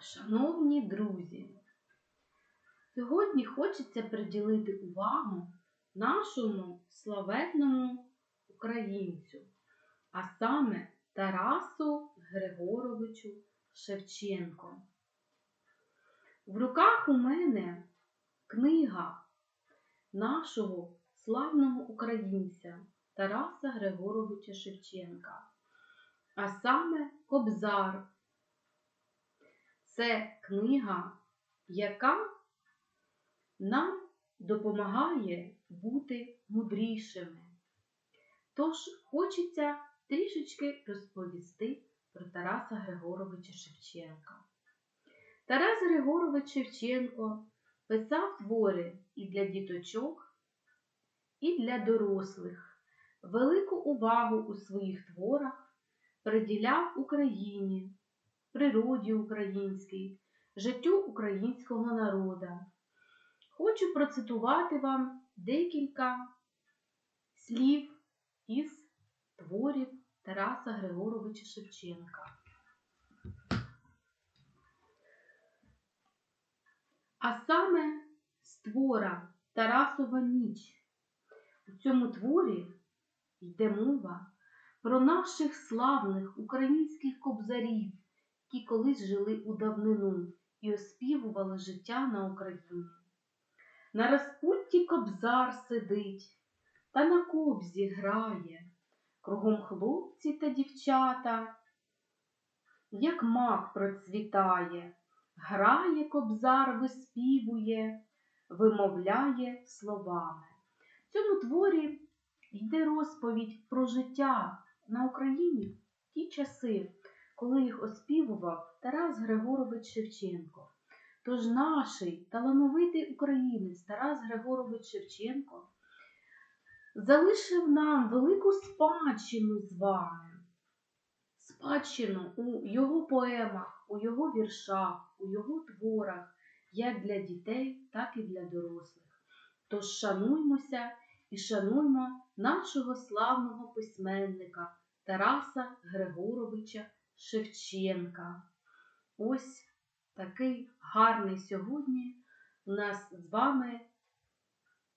Шановні друзі, сьогодні хочеться приділити увагу нашому славетному українцю, а саме Тарасу Григоровичу Шевченко. В руках у мене книга нашого славного українця Тараса Григоровича Шевченка, а саме Кобзар. Це книга, яка нам допомагає бути мудрішими. Тож хочеться трішечки розповісти про Тараса Григоровича Шевченка. Тарас Григорович Шевченко писав твори і для діточок, і для дорослих. Велику увагу у своїх творах приділяв Україні природі українській, життю українського народа. Хочу процитувати вам декілька слів із творів Тараса Григоровича Шевченка. А саме з твора Тарасова ніч. У цьому творі йде мова про наших славних українських кобзарів, які колись жили у давнину і оспівували життя на Україні. На розпутті кобзар сидить та на кобзі грає, кругом хлопці та дівчата, як мак процвітає, грає кобзар, виспівує, вимовляє словами. В цьому творі йде розповідь про життя на Україні в ті часи, коли їх оспівував Тарас Григорович Шевченко. Тож наш талановитий українець Тарас Григорович Шевченко залишив нам велику спадщину з вами, спадщину у його поемах, у його віршах, у його творах, як для дітей, так і для дорослих. Тож шануймося і шануймо нашого славного письменника Тараса Григоровича Шевченка. Ось такий гарний сьогодні у нас з вами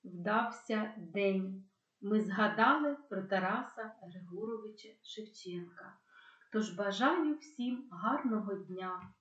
вдався день. Ми згадали про Тараса Григоровича Шевченка. Тож бажаю всім гарного дня!